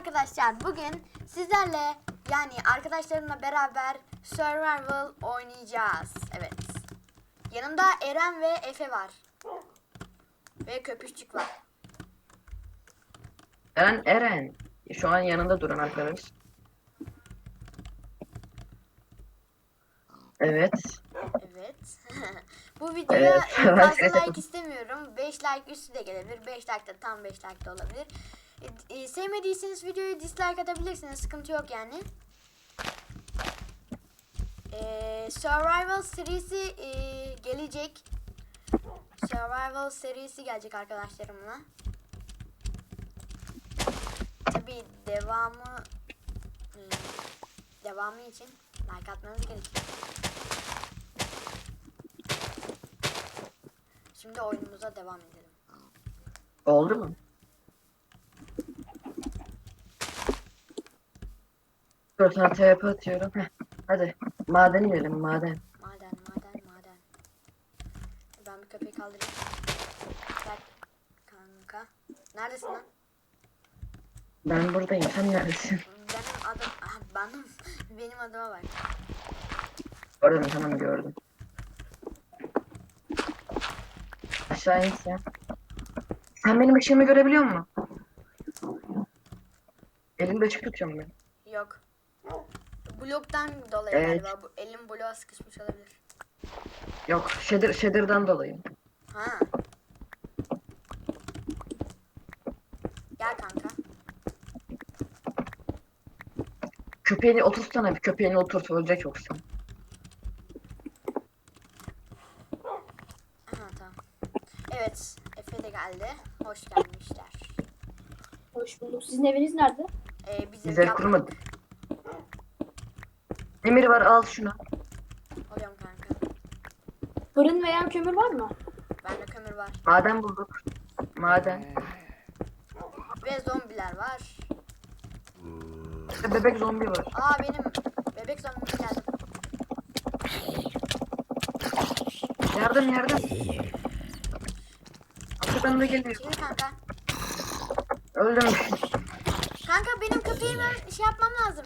arkadaşlar bugün sizlerle yani arkadaşlarımla beraber survival oynayacağız. Evet. Yanımda Eren ve Efe var. Ve Köpüşçük var. Eren Eren. Şu an yanında duran arkadaş. Evet. Evet. Bu videoya Evet. fazla like istemiyorum. 5 like üstü de gelebilir. 5 like de tam 5 like de olabilir. E, e, sevmediyseniz videoyu dislike atabilirsiniz. Sıkıntı yok yani. E, Survival serisi e, gelecek. Survival serisi gelecek arkadaşlarımla. Tabi devamı e, devamı için like atmanız gerekiyor. Şimdi oyunumuza devam edelim. Oldu mu? Dur sana TP atıyorum. Heh. Hadi. Maden inelim maden. Maden, maden, maden. Ben bir köpeği kaldırayım. Gel kanka. Neredesin lan? Ben buradayım. Sen neredesin? Benim adım... Ah, benim, benim adıma bak. Gördüm tamam gördüm. Aşağı in sen. Sen benim ışığımı görebiliyor musun? Elimde ışık tutuyorum ben. Bloktan dolayı Evet. galiba. Bu, elim bloğa sıkışmış olabilir. Yok shader, shader'dan dolayı. Ha. Gel kanka. Köpeğini otursana bir köpeğini oturt ölecek yoksa. Aha tamam. Evet. Efe de geldi. Hoş gelmişler. Hoş bulduk. Sizin eviniz nerede? Ee, bizim Güzel yap- kurmadık. Demir var al şunu. Alıyorum kanka. Fırın veya kömür var mı? Bende kömür var. Maden bulduk. Maden. Ve zombiler var. İşte bebek zombi var. Aa benim bebek zombim geldi. Yardım yardım. Arkadan da geliyor. Şimdi kanka. Öldüm. Kanka benim köpeğime şey yapmam lazım.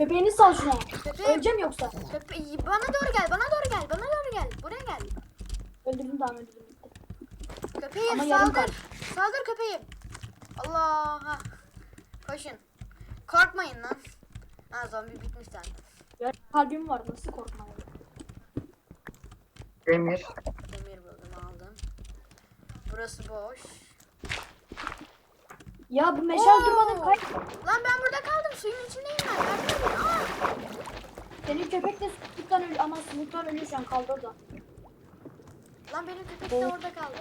Köpeğini sal şuna. Köpeğim. Öleceğim yoksa. Köpe bana doğru gel, bana doğru gel, bana doğru gel. Buraya gel. Öldürdüm daha öldürdüm. Bitti. Köpeğim Ama yarım saldır. Saldır köpeğim. Allah. Koşun. Korkmayın lan. Ha zombi bitmiş zaten. Ya kalbim var nasıl korkmayayım. Demir. Demir buldum aldım. Burası boş. Ya bu meşal Oo! durmadan kay. Lan ben burada kaldım. Suyun içindeyim ben. Yardım edin. Aa! Senin köpek de suluktan ölüyor ama suluktan ölüyor şu an kaldı orada. Lan benim köpek de Oo. orada kaldı.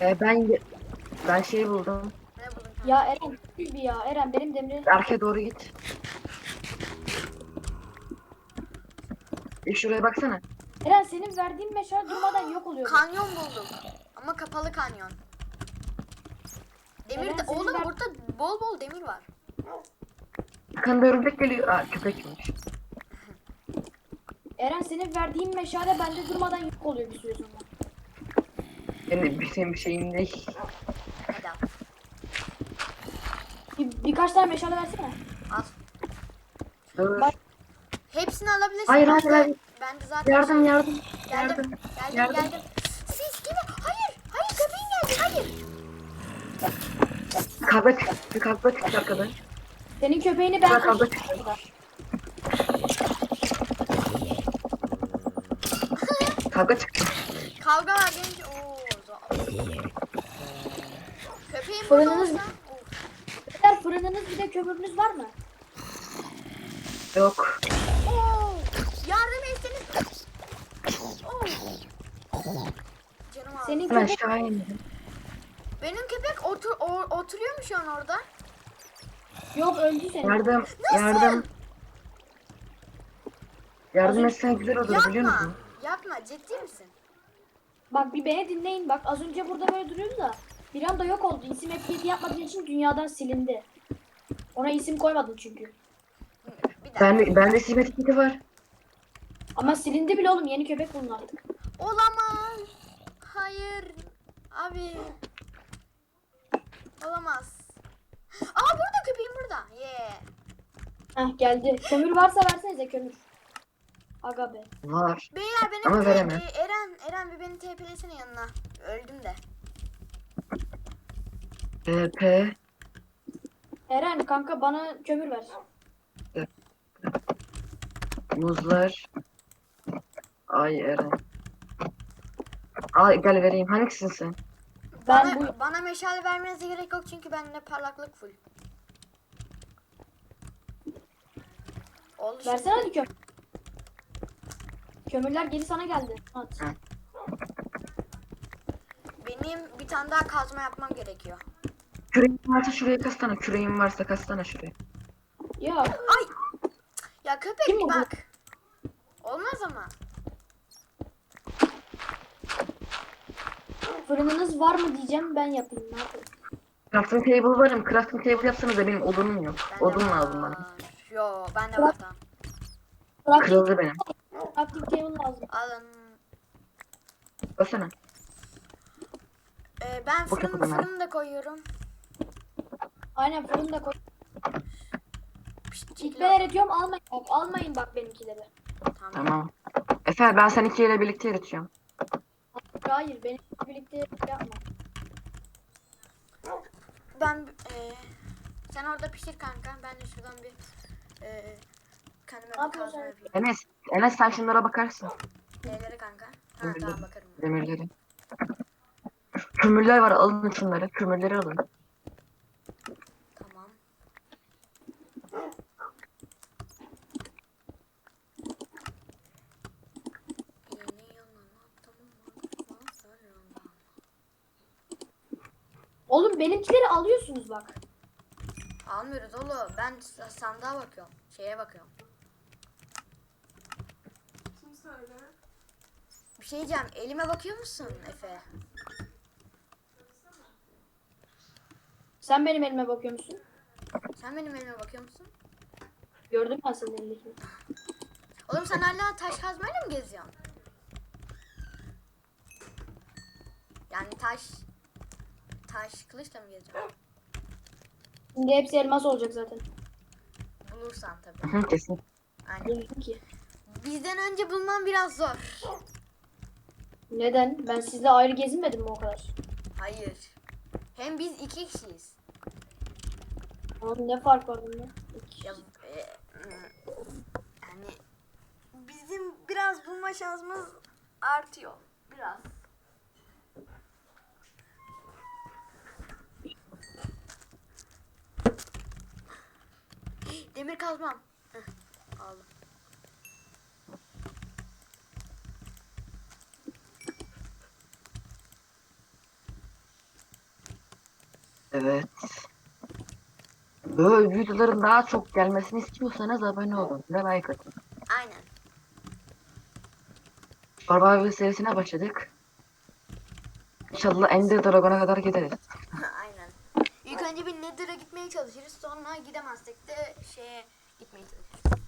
Ee, ben ben şey buldum. Ne buldun kanka? Ya Eren bir ya Eren benim demiri. Arkaya doğru git. Bir şuraya baksana. Eren senin verdiğin meşal durmadan yok oluyor. Kanyon buldum. Ama kapalı kanyon. Demir de oğlum ver- burada bol bol demir var. Arkanda örümcek geliyor. Aa köpekmiş. Eren senin verdiğin meşale bende durmadan yok oluyor bir süre sonra. Yani bir senin bir şeyin değil. Bir, birkaç tane meşale versene. Al. Dur. Bak- Hepsini alabilirsin. Hayır, ben hayır, de, hayır. Ben de zaten Yardım yardım. geldim. Yardım. Geldim, yardım. geldim. Kavga çıktı. Bir kavga çıktı arkadan. Senin köpeğini ben Bırak, abla. kaçırdım. Kavga çıktı. Kavga var gelince. Oo, zor. Köpeğim burada Fırınınız- olsa. Beyler fırınınız bir de kömürünüz var mı? Yok. Oo, yardım etseniz. Oo. Canım ağrıyor. Senin Ben köpek aşağı indim. Benim köpek otur, o- oturuyor mu şu an orada? yok öldü senin. Yardım. Nasıl? Yardım. Yardım etsen güzel olur biliyor Yapma. musun? Yapma ciddi misin? Bak bir beni dinleyin bak az önce burada böyle duruyordu da bir anda yok oldu. İsim etiketi yapmadığın için dünyadan silindi. Ona isim koymadın çünkü. Bir dakika. Ben bende simetrik kiti var. Ama silindi bile oğlum yeni köpek bulun artık. Olamaz. Hayır. Abi. Olamaz. Aa burada köpeğim burada. Yeah. Heh geldi. Kömür varsa versenize kömür. Aga be. Var. Beyler benim Ama veremem. e, Eren Eren bir beni TP'lesene yanına. Öldüm de. TP. Eren kanka bana kömür ver. Muzlar. Ay Eren. Al gel vereyim. Hangisisin sen? Ben bana, bu bana meşale vermenize gerek yok çünkü bende parlaklık full. Oldu versene hadi kömür. Kömürler geri sana geldi. At. Benim bir tane daha kazma yapmam gerekiyor. Küreğin varsa şuraya kastana. Küreğin varsa kastana şuraya. Ya Ay! Ya köpek Kim bu? bak. Olmaz ama. Fırınınız var mı diyeceğim ben yapayım. Ne yapayım? Crafting table varım. Crafting table yapsanız da benim odunum yok. Bende Odun var. lazım bana. Yo bende var tamam. Crafting, Kırıldı benim. crafting table lazım. Alın. Baksana. Ee, ben Bu fırın, fırını da koyuyorum. Aynen fırını da koy. İlkbeler ediyorum almayın. Bak, almayın bak benimkileri. Tamam. Tamam. Efe ben seninkiyle birlikte yaratıyorum. Hayır benimle birlikte yapma. Ben e, sen orada pişir kanka. Ben de şuradan bir e, kendime bir kazma yapayım. Enes, Enes sen şunlara bakarsın. Neylere kanka? Ha Demirleri. tamam bakarım. Demirleri. Kömürler var alın şunları. Kömürleri alın. Tamam. Yeni yanına tamam mı? Oğlum benimkileri alıyorsunuz bak. Almıyoruz oğlum. Ben sa- sandığa bakıyorum. Şeye bakıyorum. Bir şey diyeceğim. Elime bakıyor musun Efe? Sen benim elime bakıyor musun? Sen benim elime bakıyor musun? Gördüm ben senin elindekini. Oğlum sen hala taş kazmayla mı geziyorsun? Yani taş taş kılıçla mı geziyorsun? Şimdi hepsi elmas olacak zaten. Bulursan tabii. Hı, Kesin. Aynen. Ki. Bizden önce bulman biraz zor. Neden? Ben sizle ayrı gezinmedim mi o kadar? Hayır. Hem biz iki kişiyiz. Oğlum ne fark var bunda? Ya, e, yani bizim biraz bulma şansımız artıyor. Biraz. Demir kazmam. Heh, aldım. Evet. Böyle videoların daha çok gelmesini istiyorsanız abone olun ve like atın. Aynen. Survivor serisine başladık. İnşallah Ender Dragon'a kadar gideriz. Önce bir Nether'a gitmeye çalışırız. Sonra gidemezsek de şeye gitmeye çalışırız.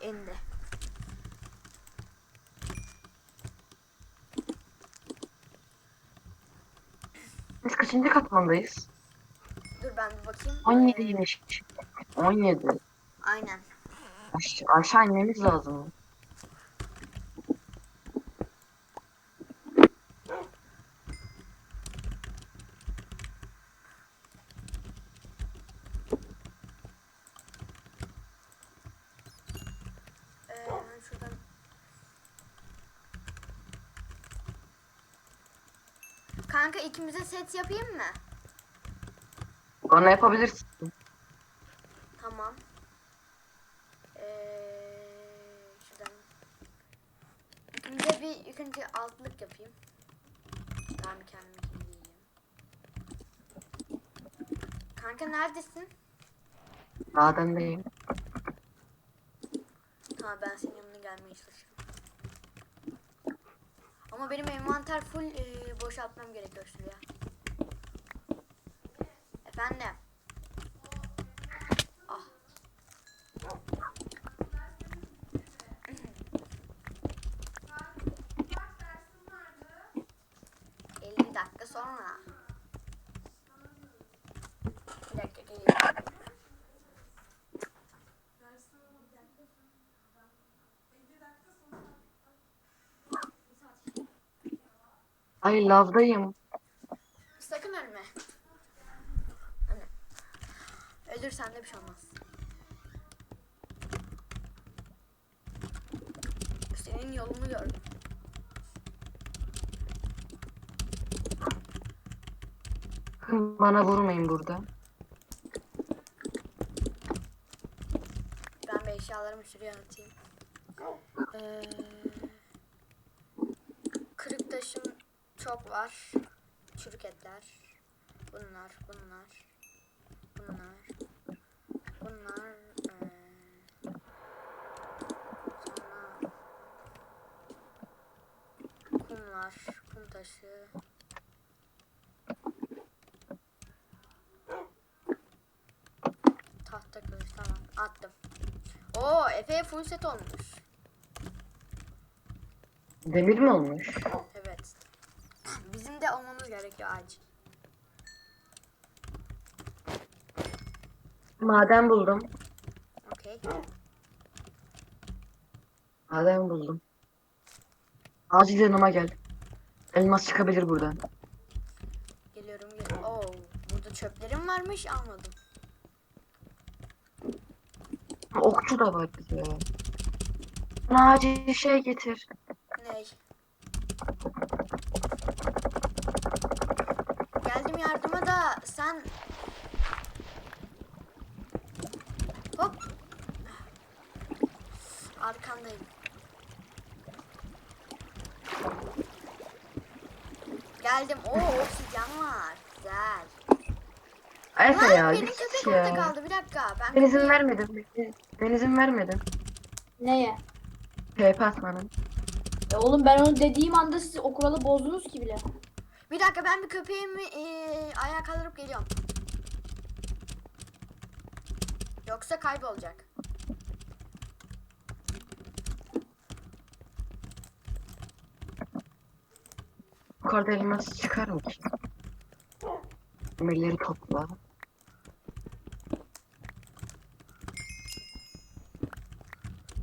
Ende. Biz kaçıncı katmandayız? Dur ben bir bakayım. 17'ymiş. 17. Aynen. Aş aşağı inmemiz lazım. Ee, ben şuradan... Kanka ikimize set yapayım mı? Bana yapabilirsin. Tamam. Ee, şuradan. İkimize bir ilk önce altlık yapayım. Tamam kendime giyeyim. Kanka neredesin? Madendeyim. Tamam ben senin yanına gelmeye çalışıyorum. Ama benim envanter full e, boşaltmam gerekiyor şuraya. Efendim. Ah. sonra. Bir dakika geliyorum. Ay lavdayım. Sakın ölme. Ölme. Ölürsen de bir şey olmaz. Senin yolunu gördüm. Bana vurmayın burada. Ben bir eşyalarımı şuraya atayım. Ee, çok var. Çürük etler. Bunlar, bunlar. Bunlar. Bunlar. kumlar, kum taşı. Tahta kılıç tamam attım. Oo Efe full set olmuş. Demir mi olmuş? De olmamız gerekiyor acil. Maden buldum. Okey. Maden buldum. Acil yanıma gel. Elmas çıkabilir buradan. Geliyorum geliyorum. Oo burada çöplerim varmış almadım. Okçu da var bize. Acil şey getir. Ney? Geldim yardıma da sen Hop. Arkandayım. Geldim. Oo oksijen var. Güzel. Efe Lan ya benim git köpek orada ya. kaldı. Bir dakika. Ben Ben izin köpeği- vermedim. Ben izin vermedim. Neye? TP atmanın. E oğlum ben onu dediğim anda siz o kuralı bozdunuz ki bile. Bir dakika ben bir köpeğimi eee ayağa kaldırıp geliyorum. Yoksa kaybolacak. Yukarıda elmas çıkar mı ki? Demirleri topla.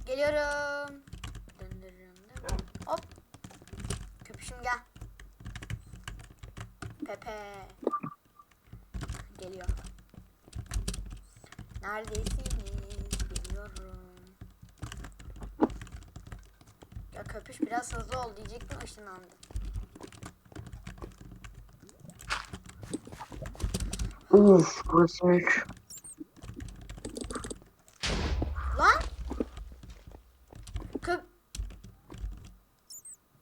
Geliyorum. Dın dın dın dın. Hop. Köpüşüm gel. Pepe. Geliyor. Neredesiniz? Geliyorum. Ya köpüş biraz hızlı ol diyecektim ışınlandı. Uf burası mülk. Lan! Köp...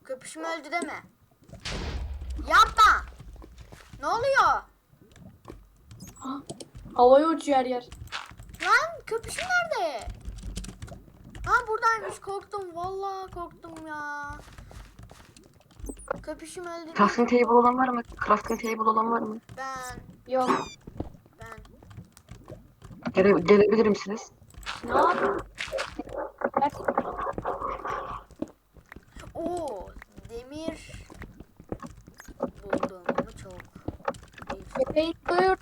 Köpüşüm öldü deme. Yapma! Ne oluyor? Havaya uçuyor her yer. Lan köpüşüm nerede? Ha buradaymış korktum vallahi korktum ya. Köpüşüm öldü. Crafting table olan var mı? Crafting table olan var mı? Ben Yok. Gele gelebilir misiniz? Ne yapayım? Gerçekten. o demir buldum ama çok. Köpeğini doyur.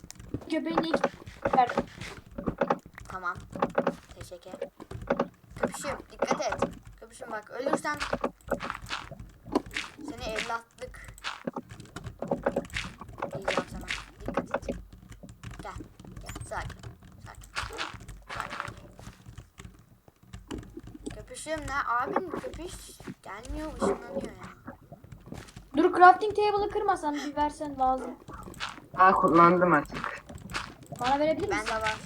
Köpeğini iki ver. Tamam. Teşekkür. Köpüşüm dikkat et. Köpüşüm bak ölürsen seni evlatlık diyeceğim sana. Dikkat et. Gel. Gel. Sakin. Sakin. Sakin. Köpüşüm ne? Abim köpüş gelmiyor ışınlanıyor ya. Dur crafting table'ı kırmasan bir versen lazım. Aa kullandım artık. Bana verebilir misin? Bende var.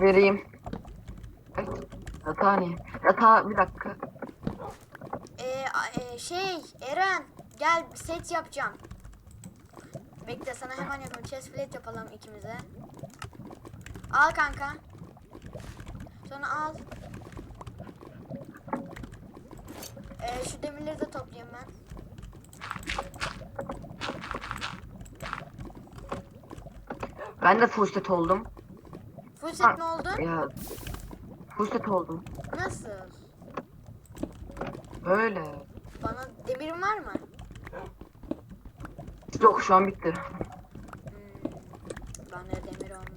Vereyim. Evet. Yatağı niye? Yatağı bir dakika. Ee, a- e, şey Eren gel bir set yapacağım. Bekle sana hemen yapalım. Chest plate yapalım ikimize. Al kanka. Sonra al. Ee, şu demirleri de toplayayım ben. Ben de full set oldum. Full set mi oldu? Ya full set oldum. Nasıl? Böyle. Bana demirin var mı? Yok şu an bitti. Hmm, ben de demir lazım.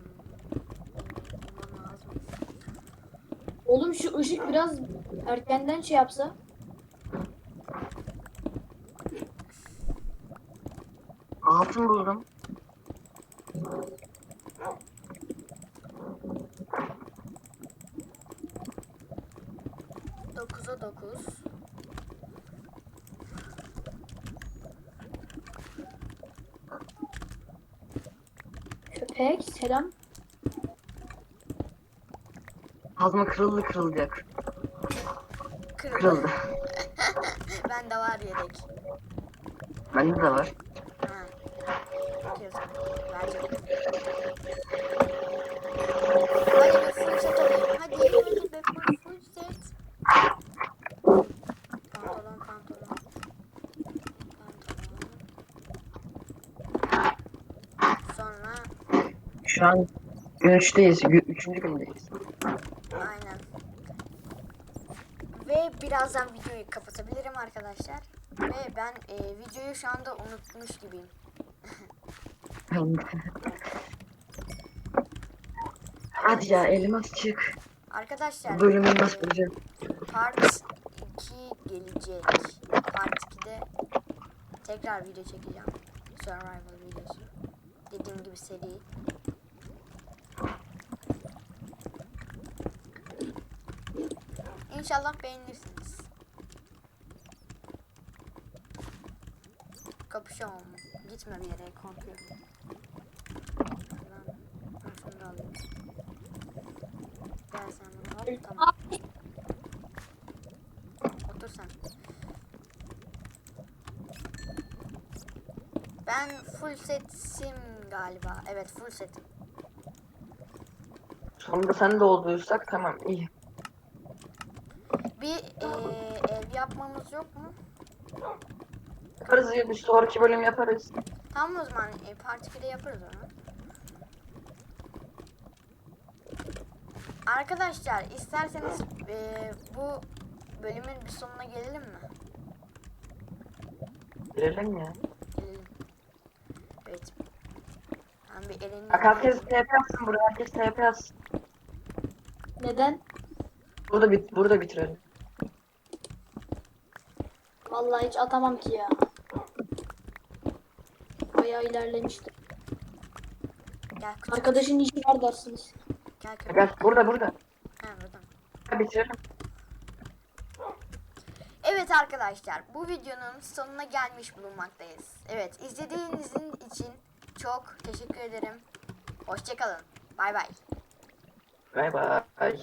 Oğlum şu ışık biraz erkenden şey yapsa. Altın buldum. Dokuza dokuz. Köpek selam. Kazma kırıldı kırılacak. Kırıldı. Kırıldı. ben de var yedek. Bende de var. Ha. Bakıyorsun. Verecek. Hadi bir full set alayım. Hadi hadi be full, full set. Pantolon pantolon. Pantolon. Sonra Şu an gün 3'teyiz. Gü- Üçüncü gündeyiz. aynen. Ve birazdan videoyu kapatabilirim arkadaşlar. Ve ben e, videoyu şu anda unutmuş gibiyim. Hadi ya elmas çık. Arkadaşlar bölümü nasıl bulacağız? Part 2 gelecek. Part 2'de tekrar video çekeceğim. Survival videosu. Dediğim gibi seri. İnşallah beğenirsiniz. Kapışalım. Gitme bir yere korkuyorum. Şuradan şunu da alayım. Gel sen bunu al. Tamam. Otur sen. Ben full setim galiba. Evet full setim. Sonunda sen de olduysak tamam iyi. Bir eee, ev yapmamız yok mu? Yaparız ya bir sonraki bölüm yaparız. Tamam o zaman e, part 2'de yaparız onu. Arkadaşlar isterseniz eee, bu bölümün bir sonuna gelelim mi? Gelelim ya. Gelelim. Evet. Ben bir elini... Bak herkes TP yapsın buraya herkes TP yazsın. Neden? Burada bit burada bitirelim. Vallahi hiç atamam ki ya. Bayağı ilerlemişti. Gel. Arkadaşın işi var dersiniz. Gel küçük. Gel burada burada. Ha buradan. Ha, Bitirelim. Evet arkadaşlar bu videonun sonuna gelmiş bulunmaktayız. Evet izlediğiniz için çok teşekkür ederim. Hoşçakalın. Bay bay. Bay bay.